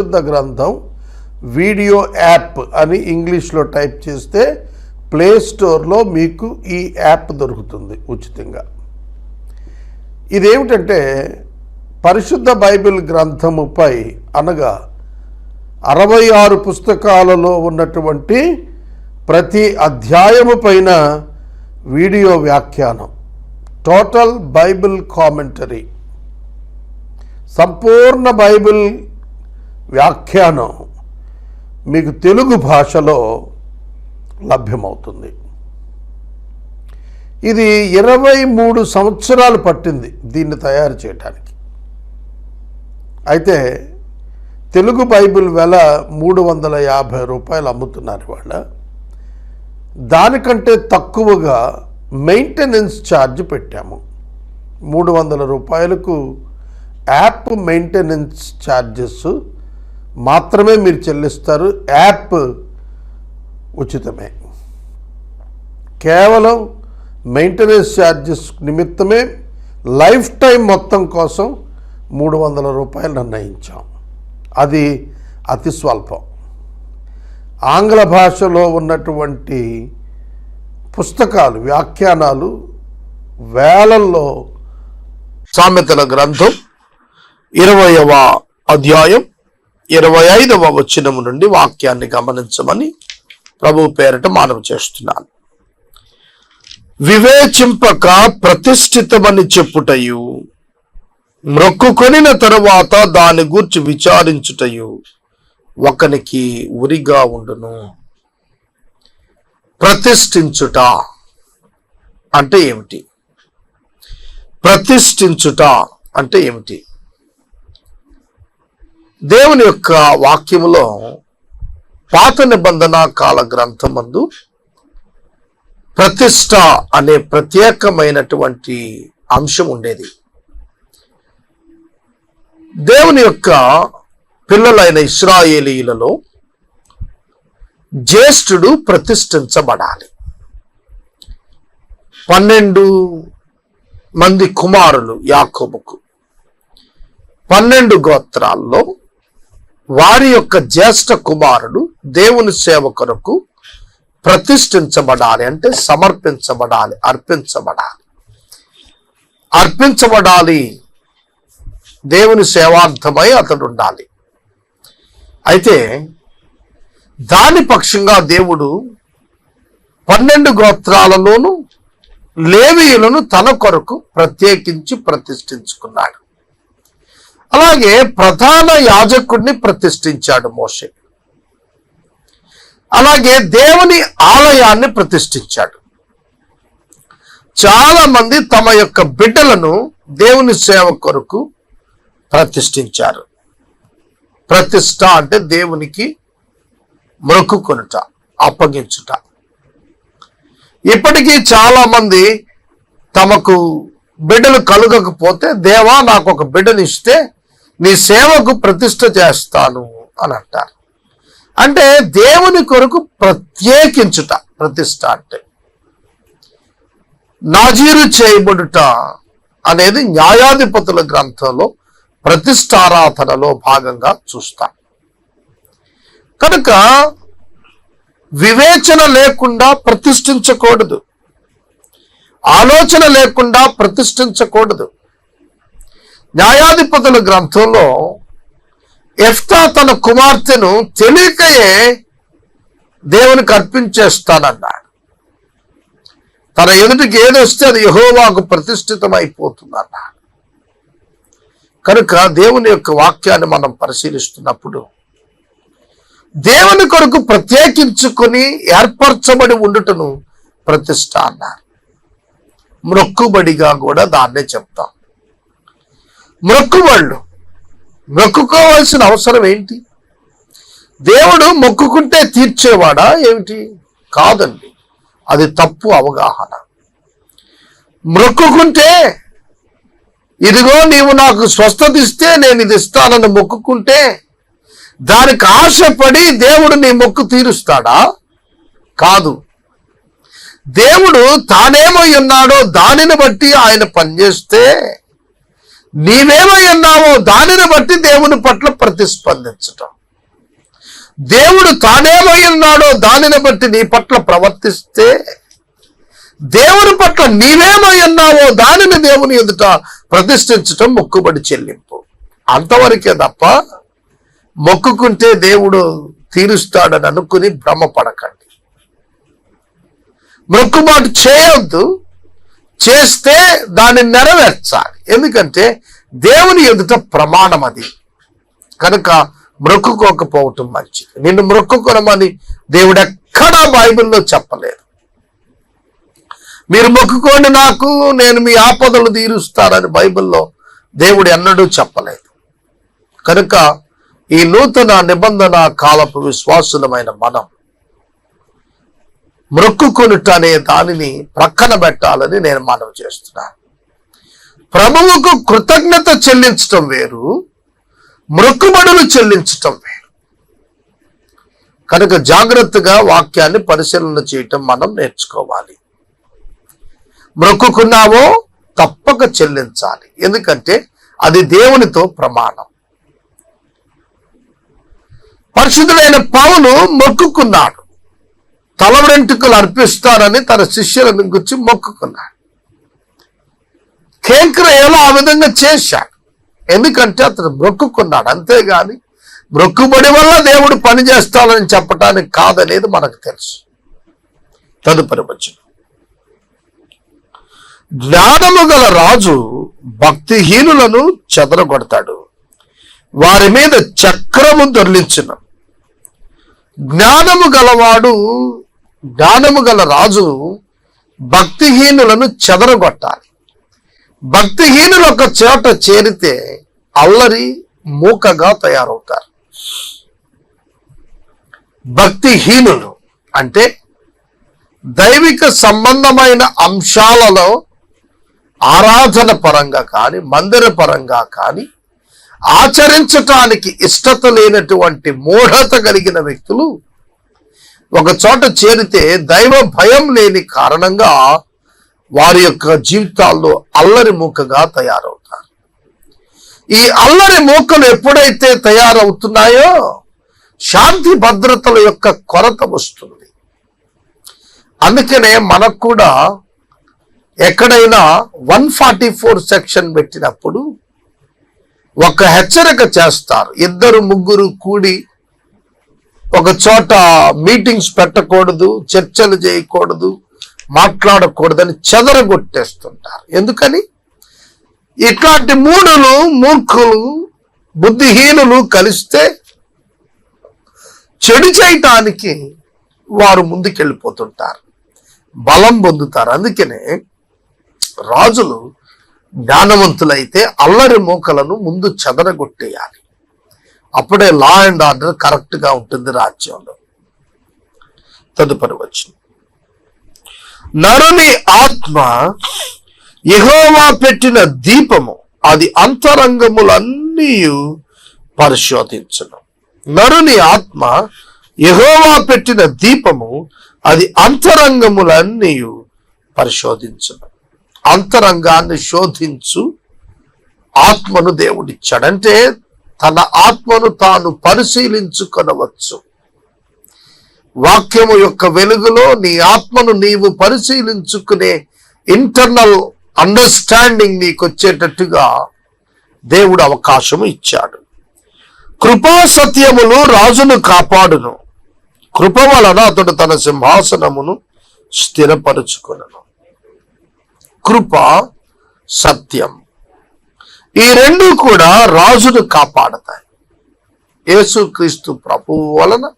పరిశుద్ధ గ్రంథం video app అని ఇంగ్లీష్లో టైప్ చేస్తే ప్లే స్టోర్లో మీకు ఈ యాప్ దొరుకుతుంది ఉచితంగా. ఇదేమిటంటే పరిశుద్ధ బైబిల్ గ్రంథముపై అనగా అరవై ఆరు పుస్తకాలలో ఉన్నటువంటి ప్రతి అధ్యాయము పైన వీడియో వ్యాఖ్యానం టోటల్ బైబిల్ కామెంటరీ. సంపూర్ణ బైబిల్ వ్యాఖ్యానం మీకు తెలుగు భాషలో లభ్యమవుతుంది. ఇది ఇరవై మూడు సంవత్సరాలు పట్టింది దీన్ని తయారు చేయడానికి అయితే తెలుగు బైబిల్ వెల మూడు వందల యాభై రూపాయలు అమ్ముతున్నారు వాళ్ళ దానికంటే తక్కువగా మెయింటెనెన్స్ ఛార్జ్ పెట్టాము. మూడు వందల రూపాయలకు యాప్ మెయింటెనెన్స్ ఛార్జెస్ మాత్రమే మీరు చెల్లిస్తారు. యాప్ ఉచితమే. కేవలం మెయింటెనెన్స్ ఛార్జెస్ నిమిత్తమే లైఫ్ టైం మొత్తం కోసం మూడు వందల రూపాయలు నిర్ణయించాం. అది అతి స్వల్పం. ఆంగ్ల భాషలో ఉన్నటువంటి పుస్తకాలు వ్యాఖ్యానాలు వేలల్లో సామెతల గ్రంథం ఇరవయవ అధ్యాయం ఇరవై ఐదవ వచనము నుండి వాక్యాన్ని గమనించమని ప్రభు పేరిట మానవ చేస్తున్నాను. వివేచింపక ప్రతిష్ఠితమని చెప్పుటయు మ్రొక్కుకొనిన తరువాత దాని గూర్చి విచారించుటయు ఒకనికి ఉరిగా ఉండును. ప్రతిష్ఠించుట అంటే ఏమిటి? ప్రతిష్ఠించుట అంటే ఏమిటి? దేవుని యొక్క వాక్యములో పాత నిబంధన కాల గ్రంథమందు ప్రతిష్ట అనే ప్రత్యేకమైనటువంటి అంశం ఉండేది. దేవుని యొక్క పిల్లలైన ఇస్రాయేలీలలో జ్యేష్ఠుడు ప్రతిష్ఠించబడాలి. పన్నెండు మంది కుమారులు యాకోబుకు. పన్నెండు గోత్రాల్లో వారి యొక్క జ్యేష్ఠ కుమారుడు దేవుని సేవ కొరకు ప్రతిష్ఠించబడాలి అంటే సమర్పించబడాలి అర్పించబడాలి. అర్పించబడాలి. దేవుని సేవార్థమై అతడు ఉండాలి. అయితే దాని పక్షంగా దేవుడు పన్నెండు గోత్రాలలోనూ లేవీయులను తన కొరకు ప్రత్యేకించి ప్రతిష్ఠించుకున్నాడు. అలాగే ప్రధాన యాజకుడిని ప్రతిష్ఠించాడు మోషే. అలాగే దేవుని ఆలయాన్ని ప్రతిష్ఠించాడు. చాలా మంది తమ యొక్క బిడ్డలను దేవుని సేవ కొరకు ప్రతిష్ఠించారు. ప్రతిష్ట అంటే దేవునికి మొక్కుకొనుట అప్పగించుట. ఇప్పటికీ చాలా మంది తమకు బిడ్డలు కలుగకపోతే దేవా నాకు ఒక బిడ్డను ఇస్తే నీ సేవకు ప్రతిష్ట చేస్తాను అని అంటారు. అంటే దేవుని కొరకు ప్రత్యేకించుట ప్రతిష్ట అంటే. నాజీరు చేయబడుట అనేది న్యాయాధిపతుల గ్రంథంలో ప్రతిష్టారాధనలో భాగంగా చూస్తాం. కనుక వివేచన లేకుండా ప్రతిష్ఠించకూడదు. ఆలోచన లేకుండా ప్రతిష్ఠించకూడదు. న్యాయాధిపతుల గ్రంథంలో ఎఫ్తా తన కుమార్తెను తెలియకయే దేవునికి అర్పించేస్తానన్నాడు. తన ఎదుటికి ఏదొస్తే అది యహోవాకు ప్రతిష్ఠితం కనుక దేవుని యొక్క వాక్యాన్ని మనం పరిశీలిస్తున్నప్పుడు దేవుని కొరకు ప్రత్యేకించుకొని ఏర్పరచబడి ఉండుటను ప్రతిష్ట అన్నారు మొక్కుబడిగా కూడా దాన్నే చెప్తాం. మొక్కువాళ్ళు మొక్కుకోవాల్సిన అవసరం ఏంటి? దేవుడు మొక్కుకుంటే తీర్చేవాడా ఏమిటి? కాదండి. అది తప్పు అవగాహన. మొక్కుకుంటే ఇదిగో నీవు నాకు స్వస్థత ఇస్తే నేను ఇది ఇస్తానని మొక్కుకుంటే దానికి ఆశపడి దేవుడు నీ మొక్కు తీరుస్తాడా? కాదు. దేవుడు తానేమై ఉన్నాడో దానిని బట్టి ఆయన పనిచేస్తే నీవేమై ఉన్నావో దానిని బట్టి దేవుని పట్ల ప్రతిస్పందించటం. దేవుడు తానేమై ఉన్నాడో దానిని బట్టి నీ పట్ల ప్రవర్తిస్తే దేవుని పట్ల నీవేమై ఉన్నావో దానిని దేవుని ఎదుట ప్రతిష్ఠించటం మొక్కుబడి చెల్లింపు. అంతవరకే తప్ప మొక్కుకుంటే దేవుడు తీరుస్తాడని అనుకుని భ్రమపడకండి. మొక్కుబాటు చేయొద్దు. చేస్తే దాన్ని నెరవేర్చాలి. ఎందుకంటే దేవుని ఎదుట ప్రమాణం అది. కనుక మొక్కుకోకపోవటం మంచిది. నిన్ను మొక్కుకొనమని దేవుడు ఎక్కడా బైబిల్లో చెప్పలేదు. మీరు మొక్కుకోండి నాకు నేను మీ ఆపదలు తీరుస్తానని బైబిల్లో దేవుడు ఎన్నడూ చెప్పలేదు. కనుక ఈ నూతన నిబంధన కాలపు విశ్వాసులమైన మనం మొక్కుకొనుట అనే దానిని ప్రక్కన పెట్టాలని నేను మనవి చేస్తున్నాను ప్రభువుకు కృతజ్ఞత చెల్లించటం వేరు మొక్కుబడులు చెల్లించటం వేరు. కనుక జాగ్రత్తగా వాక్యాన్ని పరిశీలన చేయటం మనం నేర్చుకోవాలి. మొక్కుకున్నావో తప్పక చెల్లించాలి. ఎందుకంటే అది దేవునితో ప్రమాణం. పరిశుద్ధుడైన పౌలు మొక్కుకున్నాడు. తల వెంట్రుకలు అర్పిస్తానని తన శిష్యులను గుర్చి మొక్కుకున్నాడు. కేంకరయ్యలో ఆ విధంగా చేశాడు. ఎందుకంటే అతను మొక్కుకున్నాడు అంతేగాని మొక్కుబడి వల్ల దేవుడు పని చేస్తానని చెప్పటానికి కాదనేది మనకు తెలుసు. తదుపరి వచ్చిన జ్ఞానము గల రాజు భక్తిహీనులను చెదరగొడతాడు. వారి మీద చక్రము దొర్లించును. జ్ఞానము గలవాడు జ్ఞానము గల రాజు భక్తిహీనులను చెదరగొట్టాలి. భక్తిహీనులు ఒక చోట చేరితే అల్లరి మూకగా తయారవుతారు. భక్తిహీనులు అంటే దైవిక సంబంధమైన అంశాలలో ఆరాధన పరంగా కానీ మందిర పరంగా కానీ ఆచరించటానికి ఇష్టత లేనటువంటి మూఢత కలిగిన వ్యక్తులు ఒక చోట చేరితే దైవ భయం లేని కారణంగా వారి యొక్క జీవితాల్లో అల్లరి మూకగా తయారవుతారు. ఈ అల్లరి మూకలు ఎప్పుడైతే తయారవుతున్నాయో శాంతి భద్రతల యొక్క కొరత వస్తుంది. అందుకనే మనకు కూడా ఎక్కడైనా వన్ ఫార్టీ ఫోర్ సెక్షన్ పెట్టినప్పుడు ఒక హెచ్చరిక చేస్తారు. ఇద్దరు ముగ్గురు కూడి ఒక చోట మీటింగ్స్ పెట్టకూడదు చర్చలు చేయకూడదు మాట్లాడకూడదని చెదరగొట్టేస్తుంటారు. ఎందుకని? ఇట్లాంటి మూడులు మూర్ఖులు బుద్ధిహీనులు కలిస్తే చెడు చేయటానికి వారు ముందుకెళ్ళిపోతుంటారు. బలం పొందుతారు. అందుకనే రాజులు జ్ఞానవంతులైతే అల్లరి మూకలను ముందు చెదరగొట్టేయాలి. అప్పుడే లా అండ్ ఆర్డర్ కరెక్ట్గా ఉంటుంది రాజ్యంలో. తదుపరి వచ్చింది నరుని ఆత్మ ఎహోవా పెట్టిన దీపము అది అంతరంగములన్నీ పరిశోధించను. నరుని ఆత్మ ఎహోవా పెట్టిన దీపము అది అంతరంగములన్నీ పరిశోధించను. అంతరంగాన్ని శోధించు ఆత్మను దేవుడిచ్చాడంటే తన ఆత్మను తాను పరిశీలించుకొనవచ్చు. వాక్యము యొక్క వెలుగులో నీ ఆత్మను నీవు పరిశీలించుకునే ఇంటర్నల్ అండర్స్టాండింగ్ నీకు వచ్చేటట్టుగా దేవుడు అవకాశము ఇచ్చాడు. కృపా సత్యములు రాజును కాపాడును. కృప వలన అతడు తన సింహాసనమును స్థిరపరుచుకును కృప సత్యం. ఈ రెండు కూడా రాజును కాపాడతాయి. యేసుక్రీస్తు ప్రభువు వలన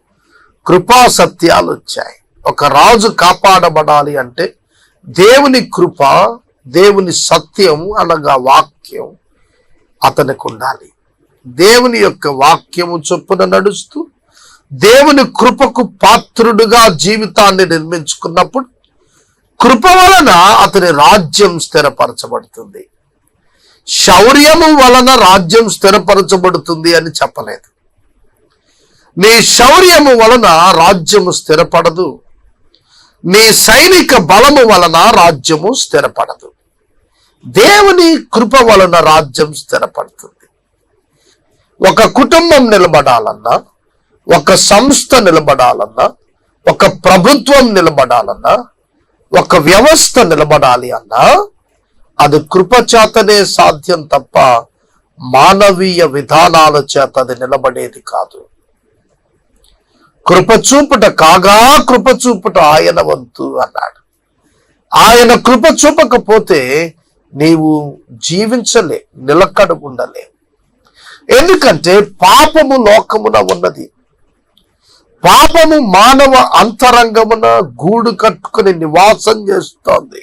కృపా సత్యాలు వచ్చాయి. ఒక రాజు కాపాడబడాలి అంటే దేవుని కృప దేవుని సత్యం అనగా వాక్యం అతనికి ఉండాలి దేవుని యొక్క వాక్యము చొప్పున నడుస్తూ దేవుని కృపకు పాత్రుడుగా జీవితాన్ని నిర్మించుకున్నప్పుడు కృప వలన అతని రాజ్యం స్థిరపరచబడుతుంది. శౌర్యము వలన రాజ్యం స్థిరపరచబడుతుంది అని చెప్పలేదు. నీ శౌర్యము వలన రాజ్యము స్థిరపడదు. నీ సైనిక బలము వలన రాజ్యము స్థిరపడదు. దేవుని కృప వలన రాజ్యం స్థిరపడుతుంది. ఒక కుటుంబం నిలబడాలన్నా ఒక సంస్థ నిలబడాలన్నా ఒక ప్రభుత్వం నిలబడాలన్నా ఒక వ్యవస్థ నిలబడాలి అన్నా అది కృప చేతనే సాధ్యం తప్ప మానవీయ విధానాల చేత అది నిలబడేది కాదు. కృప చూపుట కాగా కృప చూపుట ఆయన వంతు అన్నాడు. ఆయన కృప చూపకపోతే నీవు జీవించలే నిలకడ ఉండలే. ఎందుకంటే పాపము లోకమున ఉన్నది. పాపము మానవ అంతరంగమున గూడు కట్టుకుని నివాసం చేస్తోంది.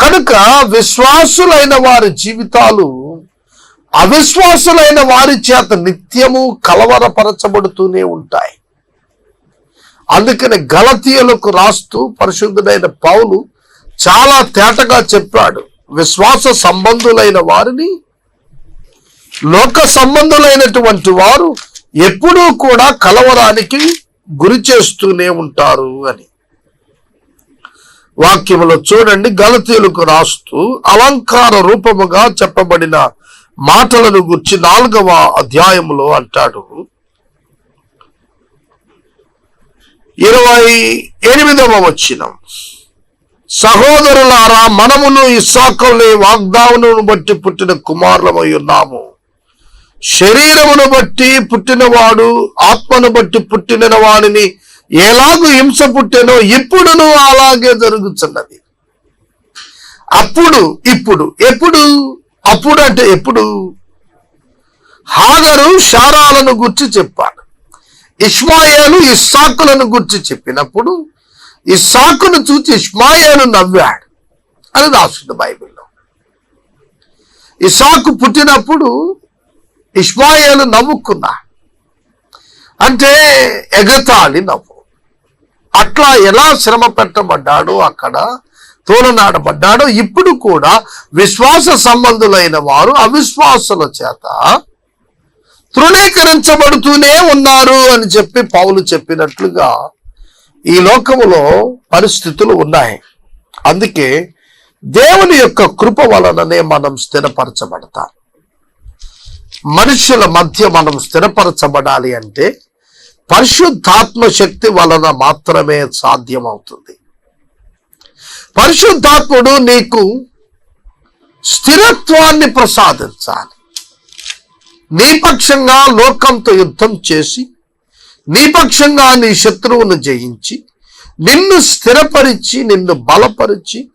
కనుక విశ్వాసులైన వారి జీవితాలు అవిశ్వాసులైన వారి చేత నిత్యము కలవరపరచబడుతూనే ఉంటాయి. అందుకని గలతీయులకు రాస్తూ పరిశుద్ధుడైన పౌలు చాలా తేటగా చెప్పాడు. విశ్వాస సంబంధులైన వారిని లోక సంబంధులైనటువంటి వారు ఎప్పుడూ కూడా కలవరానికి గురి చేస్తూనే ఉంటారు అని. వాక్యములో చూడండి గలతీయులకు రాస్తూ అలంకార రూపముగా చెప్పబడిన మాటలను గుర్చి నాలుగవ అధ్యాయములో అంటాడు. ఇరవై ఎనిమిదవ వచ్చినం సహోదరులారా మనమును ఇస్సాకుని వాగ్దానమును బట్టి పుట్టిన కుమారులమై ఉన్నాము. శరీరమును బట్టి పుట్టినవాడు ఆత్మను బట్టి పుట్టిన వాడిని ఎలాగూ హింస పుట్టెనో ఇప్పుడును అలాగే జరుగుతున్నది. అప్పుడు ఇప్పుడు ఎప్పుడు? అప్పుడు అంటే ఎప్పుడు? హాగరు శారాలను గుర్చి చెప్పాడు. ఇస్మాయేలు ఇస్సాకులను గుర్చి చెప్పినప్పుడు ఇస్సాకును చూచి ఇస్మాయేలు నవ్వాడు అని రాస్తుంది బైబిల్లో. ఇసాకు పుట్టినప్పుడు ఇస్మాయేలు నవ్వుకున్నా అంటే ఎగతాళి నవ్వు. అట్లా ఎలా శ్రమ పెట్టబడ్డాడో అక్కడ తోలనాడబడ్డాడో ఇప్పుడు కూడా విశ్వాస సంబంధులైన వారు అవిశ్వాసుల చేత తృణీకరించబడుతూనే ఉన్నారు అని చెప్పి పౌలు చెప్పినట్లుగా ఈ లోకములో పరిస్థితులు ఉన్నాయి. అందుకే దేవుని యొక్క కృప వలననే మనం స్థిరపరచబడతాం. మనుషుల మధ్య మనం స్థిరపరచబడాలి అంటే పరిశుద్ధాత్మ శక్తి వలన మాత్రమే సాధ్యమవుతుంది. పరిశుద్ధాత్ముడు నీకు స్థిరత్వాన్ని ప్రసాదించాలి. నీపక్షంగా లోకంతో యుద్ధం చేసి నీపక్షంగా నీ శత్రువును జయించి నిన్ను స్థిరపరిచి నిన్ను బలపరిచి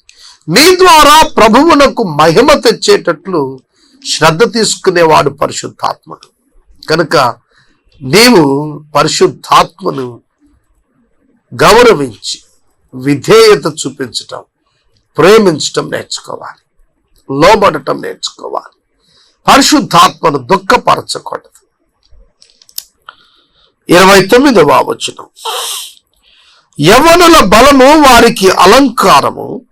నీ ద్వారా ప్రభువునకు మహిమ తెచ్చేటట్లు శ్రద్ధ తీసుకునేవాడు పరిశుద్ధాత్ముడు. కనుక నీవు పరిశుద్ధాత్మను గౌరవించి విధేయత చూపించటం ప్రేమించటం నేర్చుకోవాలి. లోబడటం నేర్చుకోవాలి. పరిశుద్ధాత్మను దుఃఖపరచకూడదు. ఇరవై తొమ్మిదవ వచనం. యవనుల బలము వారికి అలంకారము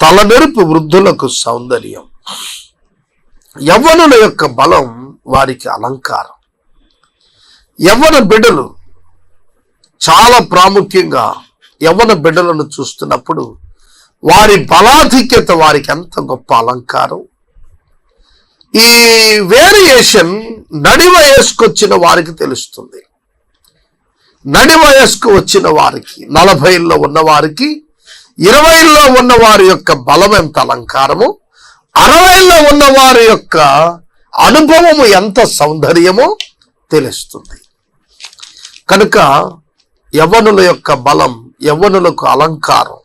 తలమెరుపు వృద్ధులకు సౌందర్యం. యవ్వనుల యొక్క బలం వారికి అలంకారం. యవ్వన బిడ్డలు చాలా ప్రాముఖ్యంగా యవ్వన బిడ్డలను చూస్తున్నప్పుడు వారి బలాధిక్యత వారికి ఎంత గొప్ప అలంకారం. ఈ వేరియేషన్ నడి వయస్కు వచ్చిన వారికి తెలుస్తుంది. నడి వయస్కు వచ్చిన వారికి నలభైల్లో ఉన్నవారికి ఇరవైల్లో ఉన్న వారి యొక్క బలం ఎంత అలంకారము అరవైలో ఉన్న వారి యొక్క అనుభవము ఎంత సౌందర్యమో తెలుస్తుంది. కనుక యవ్వనుల యొక్క బలం యవ్వనులకు అలంకారం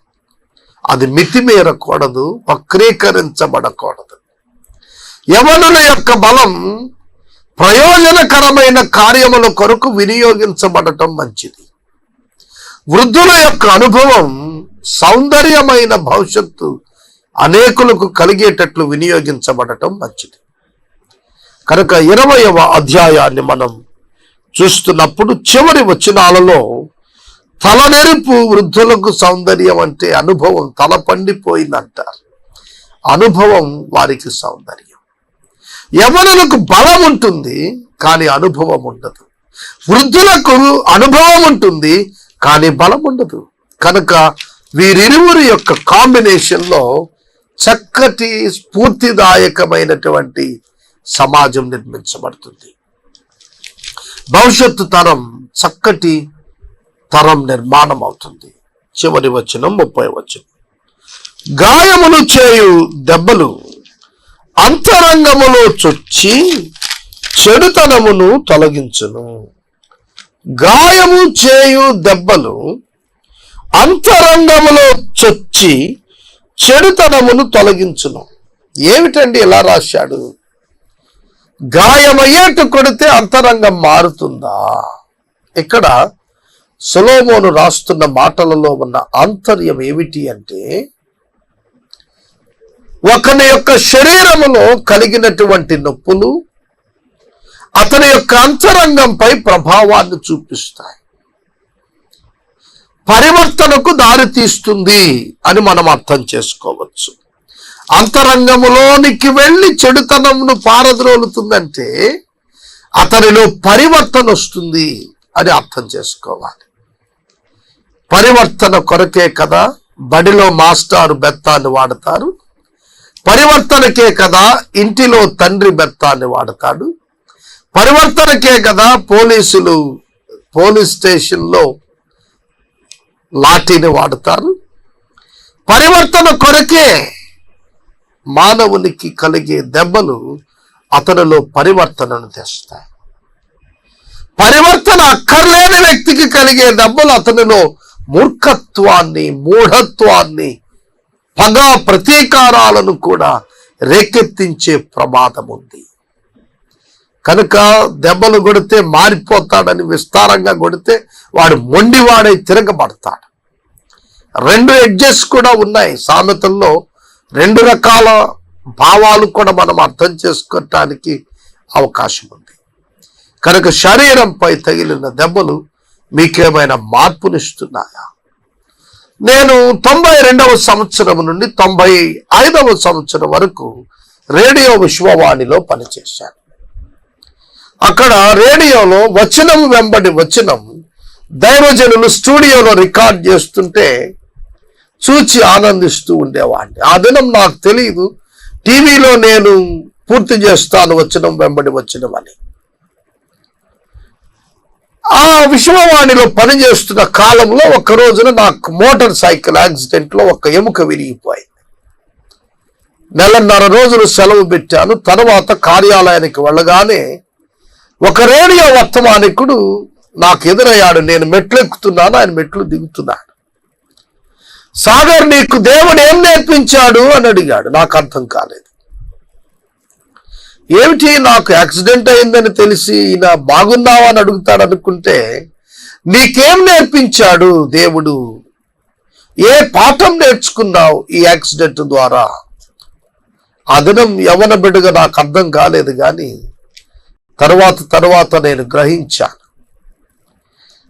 అది మితిమీరకూడదు వక్రీకరించబడకూడదు. యవనుల యొక్క బలం ప్రయోజనకరమైన కార్యముల కొరకు వినియోగించబడటం మంచిది. వృద్ధుల యొక్క అనుభవం సౌందర్యమైన భవిష్యత్తు అనేకులకు కలిగేటట్లు వినియోగించబడటం మంచిది. కనుక ఇరవయవ అధ్యాయాన్ని మనం చూస్తున్నప్పుడు చివరి వచనాలలో తలనెరుపు వృద్ధులకు సౌందర్యం అంటే అనుభవం తల పండిపోయిందంటారు. అనుభవం వారికి సౌందర్యం. యవనులకు బలం ఉంటుంది కానీ అనుభవం ఉండదు. వృద్ధులకు అనుభవం ఉంటుంది కానీ బలం ఉండదు. కనుక వీరిరువురి యొక్క కాంబినేషన్లో చక్కటి స్ఫూర్తిదాయకమైనటువంటి సమాజం నిర్మించబడుతుంది. భవిష్యత్తు తరం చక్కటి తరం నిర్మాణం అవుతుంది. చివరి వచనం ముప్పై వచనం. గాయములు చేయు దెబ్బలు అంతరంగములో చొచ్చి చెడుతనమును తొలగించును. గాయము చేయు దెబ్బలు అంతరంగములో చొచ్చి చెడుతనమును తొలగించును. ఏమిటండి ఇలా రాశాడు? గాయమయ్యేట్టు కొడితే అంతరంగం మారుతుందా? ఇక్కడ సులోమోను రాస్తున్న మాటలలో ఉన్న ఆంతర్యం ఏమిటి అంటే ఒకని యొక్క శరీరములో కలిగినటువంటి నొప్పులు అతని యొక్క అంతరంగంపై ప్రభావాన్ని చూపిస్తాయి. పరివర్తనకు దారితీస్తుంది అని మనం అర్థం చేసుకోవచ్చు. అంతరంగములోనికి వెళ్ళి చెడుతనంను పారద్రోలుతుందంటే అతనిలో పరివర్తన వస్తుంది అని అర్థం చేసుకోవాలి. పరివర్తన కొరకే కదా బడిలో మాస్టారు బెత్తాన్ని వాడతారు. పరివర్తనకే కదా ఇంటిలో తండ్రి బెత్తాన్ని వాడతాడు. పరివర్తనకే కదా పోలీసులు పోలీస్ స్టేషన్లో లాఠీని వాడతారు. పరివర్తన కొరకే మానవునికి కలిగే దెబ్బలు అతనిలో పరివర్తనను తెస్తాయి. పరివర్తన అక్కర్లేని వ్యక్తికి కలిగే దెబ్బలు అతనిలో మూర్ఖత్వాన్ని మూఢత్వాన్ని పగ ప్రతీకారాలను కూడా రేకెత్తించే ప్రమాదం ఉంది. కనుక దెబ్బలు కొడితే మారిపోతాడని విస్తారంగా కొడితే వాడు మొండివాడై తిరగబడతాడు. రెండు ఎడ్జెస్ కూడా ఉన్నాయి సామెతల్లో. రెండు రకాల భావాలు కూడా మనం అర్థం చేసుకోవటానికి అవకాశం ఉంది. కనుక శరీరంపై తగిలిన దెబ్బలు మీకేమైనా మార్పునిస్తున్నాయా నేను తొంభై రెండవ సంవత్సరం నుండి తొంభై ఐదవ సంవత్సరం వరకు రేడియో విశ్వవాణిలో పనిచేశాను. అక్కడ రేడియోలో వచనం వెంబడి వచనం దైవజనులు స్టూడియోలో రికార్డ్ చేస్తుంటే చూచి ఆనందిస్తూ ఉండేవాడిని. ఆ దినం నాకు తెలియదు టీవీలో నేను పూర్తి చేస్తాను వచ్చిన వెంబడి వచ్చినమని. అని ఆ విశ్వవాణిలో పనిచేస్తున్న కాలంలో ఒక రోజున నాకు మోటార్ సైకిల్ యాక్సిడెంట్లో ఒక ఎముక విరిగిపోయింది. నెలన్నర రోజులు సెలవు పెట్టాను. తర్వాత కార్యాలయానికి వెళ్ళగానే ఒక రేడియో వర్తమానికుడు నాకు ఎదురయ్యాడు. నేను మెట్లు ఎక్కుతున్నాను ఆయన మెట్లు దిగుతున్నాడు. సాగర్ నీకు దేవుడు ఏం నేర్పించాడు అని అడిగాడు. నాకు అర్థం కాలేదు. ఏమిటి నాకు యాక్సిడెంట్ అయిందని తెలిసి ఈయన బాగున్నావా అని అడుగుతాడు అనుకుంటే నీకేం నేర్పించాడు దేవుడు? ఏ పాఠం నేర్చుకున్నావు ఈ యాక్సిడెంట్ ద్వారా? అదనం యవన బిడ్డగా నాకు అర్థం కాలేదు కానీ తర్వాత తర్వాత నేను గ్రహించాను.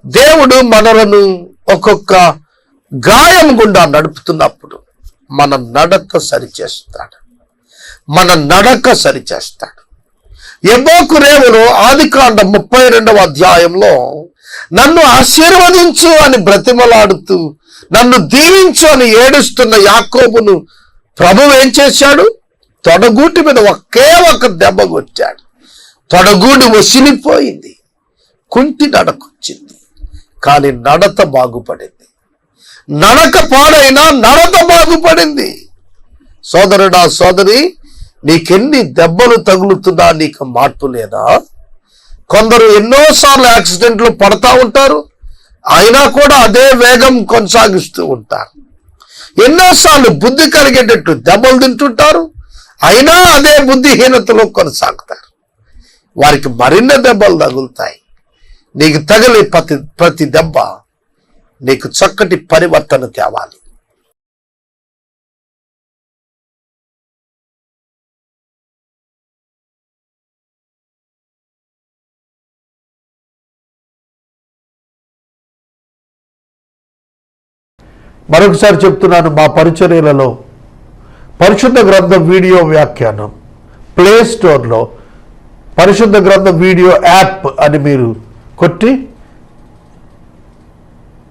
దేవుడు మనలను ఒక్కొక్క గాయం గుండా నడుపుతున్నప్పుడు మన నడక సరిచేస్తాడు. మన నడక సరిచేస్తాడు. ఎబోకు రేవులు ఆది కాండ ముప్పై రెండవ అధ్యాయంలో నన్ను ఆశీర్వదించు అని బ్రతిమలాడుతూ నన్ను దీవించు అని ఏడుస్తున్న యాకోబును ప్రభు ఏం చేశాడు? తొడగూటి మీద ఒకే ఒక దెబ్బ కొట్టాడు. తొడగూడు వసిలిపోయింది కుంటి నడకొచ్చింది. కానీ నడత బాగుపడింది. నడక పాడైనా నడక బాగుపడింది. సోదరుడా సోదరి నీకెన్ని దెబ్బలు తగులుతున్నా నీకు మార్పు లేదా? కొందరు ఎన్నోసార్లు యాక్సిడెంట్లు పడతా ఉంటారు. అయినా కూడా అదే వేగం కొనసాగిస్తూ ఉంటారు. ఎన్నోసార్లు బుద్ధి కలిగేటట్టు దెబ్బలు తింటుంటారు. అయినా అదే బుద్ధిహీనతలో కొనసాగుతారు. వారికి మరిన్ని దెబ్బలు తగులుతాయి. నీకు తగిలే ప్రతి ప్రతి దెబ్బ నీకు చక్కటి పరివర్తన తేవాలి. మరొకసారి చెప్తున్నాను మా పరిచర్యలలో పరిశుద్ధ గ్రంథం వీడియో వ్యాఖ్యానం. ప్లే స్టోర్లో పరిశుద్ధ గ్రంథం వీడియో యాప్ అని మీరు కొట్టి